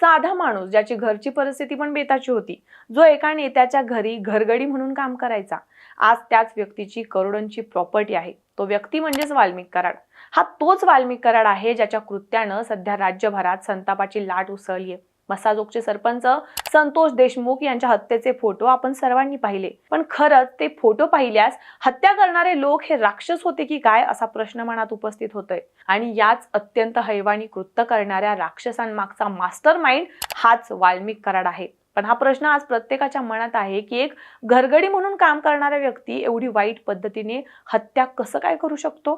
साधा माणूस ज्याची घरची परिस्थिती पण बेताची होती. जो एका नेत्याच्या घरी घरगडी म्हणून काम करायचा. आज त्याच व्यक्तीची करोडोंची प्रॉपर्टी आहे. तो व्यक्ती म्हणजेच वाल्मिक कराड. हा तोच वाल्मिक कराड आहे ज्याच्या कृत्यानं सध्या राज्यभरात संतापाची लाट उसळली आहे मसाजोगचे सरपंच संतोष देशमुख यांच्या हत्येचे फोटो आपण सर्वांनी पाहिले. पण खरंच ते फोटो पाहिल्यास हत्या करणारे लोक हे राक्षस होते की काय असा प्रश्न मनात उपस्थित होतोय. आणि याच अत्यंत हैवानी कृत्य करणाऱ्या राक्षसांमागचा मास्टर माइंड हाच वाल्मिक कराड आहे. पण हा प्रश्न आज प्रत्येकाच्या मनात आहे की एक घरगडी म्हणून काम करणाऱ्या व्यक्ती एवढी वाईट पद्धतीने हत्या कसं काय करू शकतो?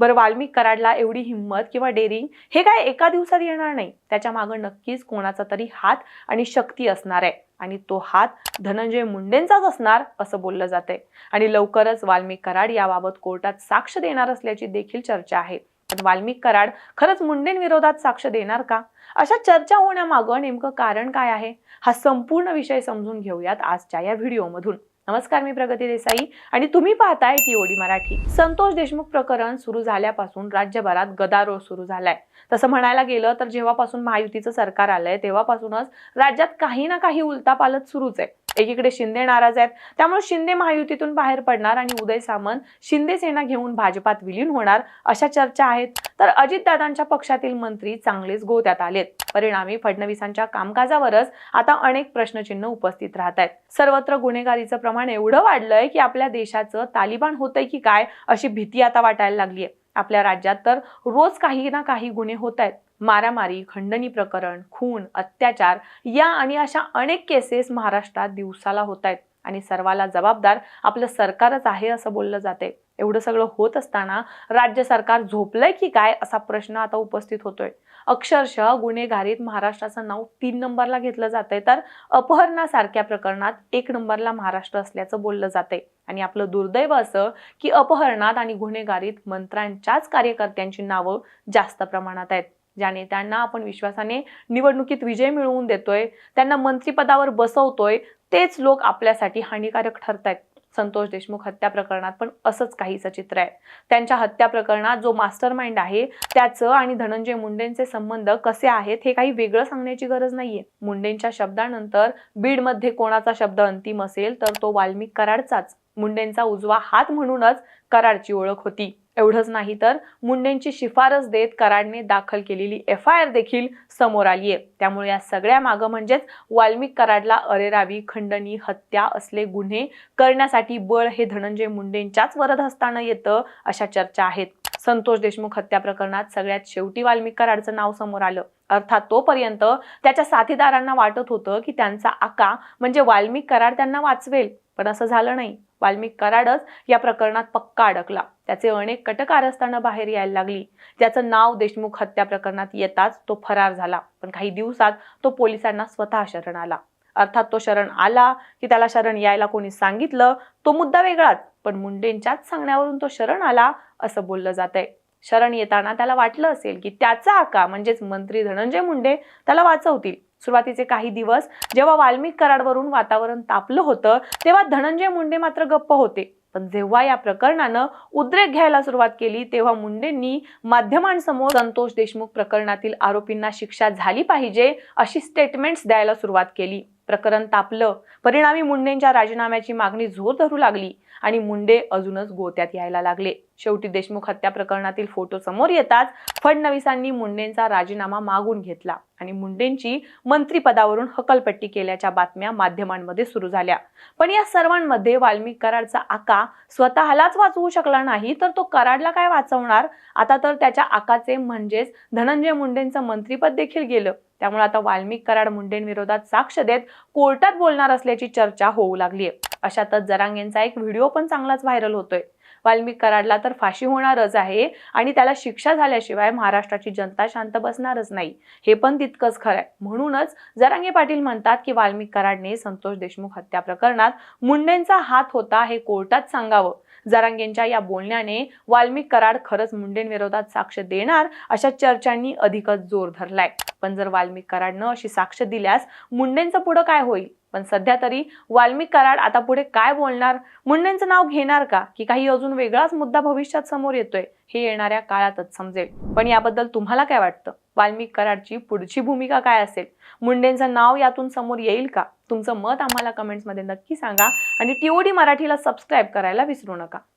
बरं वाल्मिक कराडला एवढी हिंमत किंवा डेरिंग हे काय एका दिवसात येणार नाही? त्याच्या मागं नक्कीच कोणाचा तरी हात आणि शक्ती असणार आहे आणि तो हात धनंजय मुंडेंचाच असणार असं बोललं जातंय. आणि लवकरच वाल्मिक कराड याबाबत कोर्टात साक्ष देणार असल्याची देखील चर्चा आहे. पण वाल्मिक कराड खरंच मुंडेंविरोधात साक्ष देणार का? अशा चर्चा होण्यामागं नेमकं कारण काय आहे? हा संपूर्ण विषय समजून घेऊयात आजच्या या व्हिडिओमधून. नमस्कार मी प्रगती देसाई. आणि तुम्ही पाहताय टीओडी मराठी. संतोष देशमुख प्रकरण सुरू झाल्यापासून राज्यभरात गदारोळ सुरू झालाय. तसं म्हणायला गेलं तर जेव्हापासून महायुतीचं सरकार आलंय तेव्हापासूनच राज्यात काही ना काही उलतापालत सुरूच आहे. एकीकडे शिंदे नाराज आहेत. त्यामुळे शिंदे महायुतीतून बाहेर पडणार आणि उदय सामंत शिंदे सेना घेऊन भाजपात विलीन होणार अशा चर्चा आहेत. तर अजितदादांच्या पक्षातील मंत्री चांगलेच गोत्यात आलेत. परिणामी फडणवीसांच्या कामकाजावरच आता अनेक प्रश्नचिन्ह उपस्थित राहत आहेत. सर्वत्र गुन्हेगारीचं प्रमाण एवढं वाढलंय की आपल्या देशाचं तालिबान होतंय की काय अशी भीती आता वाटायला लागली आहे आपल्या राज्यात तर रोज काही ना काही गुन्हे होत आहेत. मारामारी खंडणी प्रकरण खून अत्याचार या आणि अशा अनेक केसेस महाराष्ट्रात दिवसाला होत आहेत. आणि सर्वाला जबाबदार आपलं सरकारच आहे असं बोललं जाते. एवढं सगळं होत असताना राज्य सरकार झोपलंय की काय असा प्रश्न आता उपस्थित होतोय. अक्षरशः गुन्हेगारीत महाराष्ट्राचं नाव तीन नंबरला घेतलं जातंय तर अपहरणासारख्या प्रकरणात एक नंबरला महाराष्ट्र असल्याचं बोललं जातंय आणि आपलं दुर्दैव असं की अपहरणात आणि गुन्हेगारीत मंत्र्यांच्याच कार्यकर्त्यांची नावं जास्त प्रमाणात आहेत. ज्या नेत्यांना आपण विश्वासाने निवडणुकीत विजय मिळवून देतोय त्यांना मंत्रिपदावर बसवतोय तेच लोक आपल्यासाठी हानिकारक ठरत आहेत संतोष देशमुख हत्या प्रकरणात पण असंच काहीचं चित्र आहे. त्यांच्या हत्या प्रकरणात जो मास्टर माइंड आहे त्याचं आणि धनंजय मुंडेंचे संबंध कसे आहेत हे काही वेगळं सांगण्याची गरज नाहीये. मुंडेंच्या शब्दानंतर बीडमध्ये कोणाचा शब्द अंतिम असेल तर तो वाल्मिक कराडचाच. मुंडेंचा उजवा हात म्हणूनच कराडची ओळख होती. एवढंच नाही तर मुंडेंची शिफारस देत कराडने दाखल केलेली एफ आय आर देखील समोर आली आहे. त्यामुळे या सगळ्या मागं म्हणजेच वाल्मिक कराडला अरेरावी खंडणी हत्या असले गुन्हे करण्यासाठी बळ हे धनंजय मुंडेंच्याच वरद हस्तानं येतं अशा चर्चा आहेत. संतोष देशमुख हत्या प्रकरणात सगळ्यात शेवटी वाल्मिक कराडचं नाव समोर आलं. अर्थात तोपर्यंत त्याच्या साथीदारांना वाटत होतं की त्यांचा आका म्हणजे वाल्मिक कराड त्यांना वाचवेल. पण असं झालं नाही. वाल्मिक कराडच या प्रकरणात पक्का अडकला. त्याचे अनेक कटकारस्थानं बाहेर यायला लागली. त्याचं नाव देशमुख हत्या प्रकरणात येताच तो फरार झाला. पण काही दिवसात तो पोलिसांना स्वतः शरण आला. अर्थात तो शरण आला की त्याला शरण यायला कोणी सांगितलं तो मुद्दा वेगळाच. पण मुंडेंच्याच सांगण्यावरून तो शरण आला असं बोललं जातंय. शरण येताना त्याला वाटलं असेल की त्याचा आका म्हणजेच मंत्री धनंजय मुंडे त्याला वाचवतील. सुरुवातीचे काही दिवस जेव्हा वाल्मिक कराडवरून वातावरण तापलं होतं तेव्हा धनंजय मुंडे मात्र गप्प होते. पण जेव्हा या प्रकरणानं उद्रेक घ्यायला सुरुवात केली तेव्हा मुंडेंनी माध्यमांसमोर संतोष देशमुख प्रकरणातील आरोपींना शिक्षा झाली पाहिजे अशी स्टेटमेंट्स द्यायला सुरुवात केली. प्रकरण तापलं. परिणामी मुंडेंच्या राजीनाम्याची मागणी जोर धरू लागली आणि मुंडे अजूनच गोत्यात यायला लागले. शेवटी देशमुख हत्या प्रकरणातील फोटो समोर येताच फडणवीसांनी मुंडेंचा राजीनामा मागून घेतला आणि मुंडेंची मंत्रीपदावरून हकलपट्टी केल्याच्या बातम्या माध्यमांमध्ये सुरू झाल्या. पण या सर्वांमध्ये वाल्मिक कराडचा आका स्वतःलाच वाचवू शकला नाही तर तो कराडला काय वाचवणार? आता तर त्याच्या आकाचे म्हणजेच धनंजय मुंडेंचं मंत्रीपद देखील गेलं. त्यामुळे आता वाल्मिक कराड मुंडेंविरोधात साक्ष देत कोर्टात बोलणार असल्याची चर्चा होऊ लागली आहे. अशातच जरांगेंचा एक व्हिडिओ पण चांगलाच व्हायरल होतोय. वाल्मिक कराडला तर फाशी होणारच आहे आणि त्याला शिक्षा झाल्याशिवाय महाराष्ट्राची जनता शांत बसणारच नाही. हे पण तितकंच खरं आहे म्हणूनच जरांगे पाटील म्हणतात की वाल्मिक कराडने संतोष देशमुख हत्या प्रकरणात मुंडेंचा हात होता हे कोर्टात सांगावं. जरांगेंच्या या बोलण्याने वाल्मिक कराड खरंच मुंडेंविरोधात साक्ष देणार अशा चर्चांनी अधिकच जोर धरलाय. पण जर वाल्मिक कराडनं अशी साक्ष दिल्यास मुंडेंचं पुढं काय होईल? पण सध्या तरी वाल्मिक कराड आता पुढे काय बोलणार? मुंडेंचं नाव घेणार का? की काही अजून वेगळाच मुद्दा भविष्यात समोर येतोय हे येणाऱ्या काळातच समजेल. पण याबद्दल तुम्हाला काय वाटतं? वाल्मिक कराडची पुढची भूमिका काय असेल? मुंडेंचं नाव यातून समोर येईल का? तुमचं मत आम्हाला कमेंट्समध्ये नक्की सांगा आणि टीओडी मराठीला सबस्क्राईब करायला विसरू नका.